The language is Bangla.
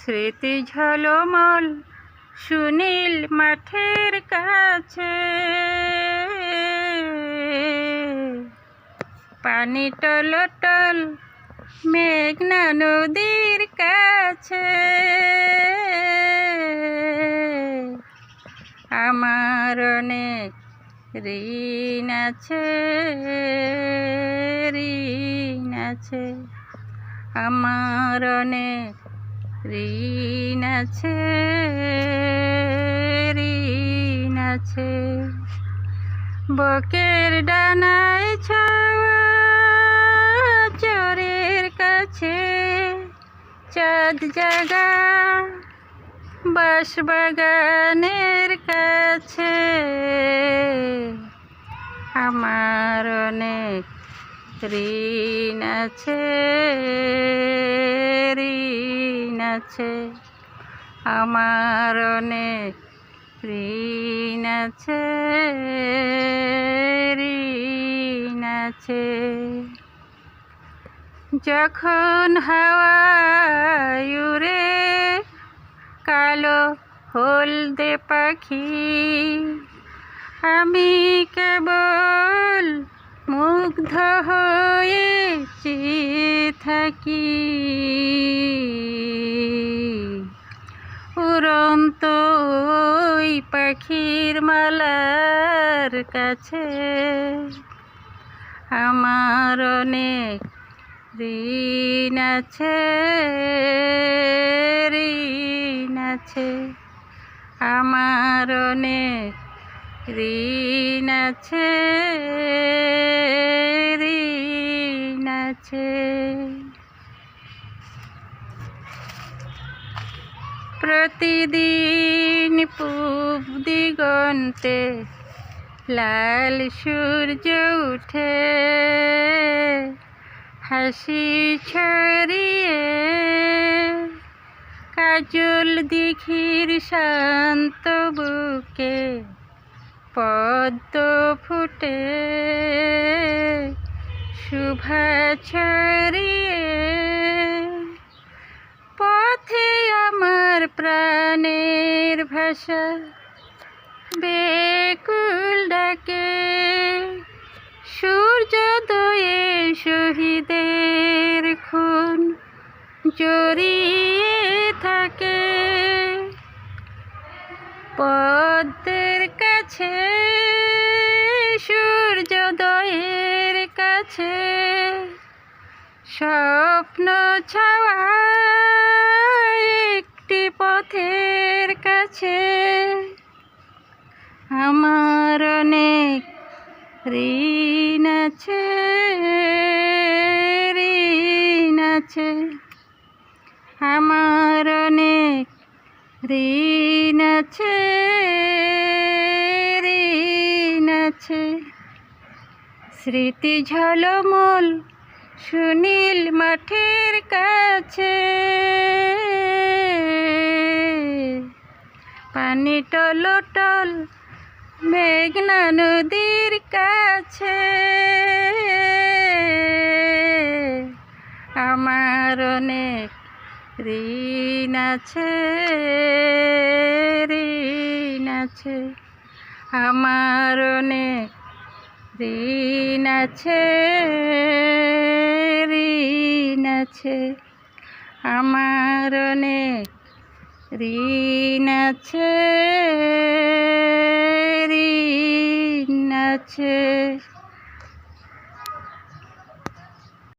স্মৃতি ঝলমল সুনীল মাঠের কাছে। পানি টলটল মেঘনা নদীর কাছে। আমার অনেক ঋণ আছে ঋণ আছে। আমার অনেক ঋণ আছে ঋণ আছে। বকের ছাওয়া চরের কাছে। চাঁদ জাগা বাঁশ বাগানের কাছে। আমার অনেক ঋণ আছে ঋণ আছে। আমার অনেক ঋণ আছে ঋণ আছে। যখন হাওয়া উড়ে কালো হলদে পাখি, আমি কেবল মুগ্ধ হয়ে থাকি উড়ন্ত ওই পাখির মালার কাছে। আমার অনেক ঋণ আছে ঋণ আছে। আমার অনেক ঋণ আছে ঋণ আছে। প্রতিদিন পূব দিগন্তে, লাল সূর্য উঠে। হাসি ছড়িয়ে, কাজল দিঘির শান্ত বুকে। পদ্ম ফুটে শুভা ছড়িয়ে পথে আমার প্রাণের ভাষা বেকুল ডাকে, সূর্যোদয়ে শহীদের খুন জড়িয়ে থাকে। পদ্মের কাছে সূর্যোদয়ের কাছে। স্বপ্ন ছাওয়া একটি পথের কাছে। আমার অনেক ঋণ আছে ঋণ আছে। আমার অনেক ঋণ আছে। স্মৃতি ঝলমল সুনীল মাঠের কাছে। পানি টলটল মেঘনা নদীর কাছে। আমার অনেক ঋণ আছে ঋণ আছে। আমার অনেক ঋণ আছে ঋণ আছে। আমার অনেক ঋণ আছে ঋণ আছে।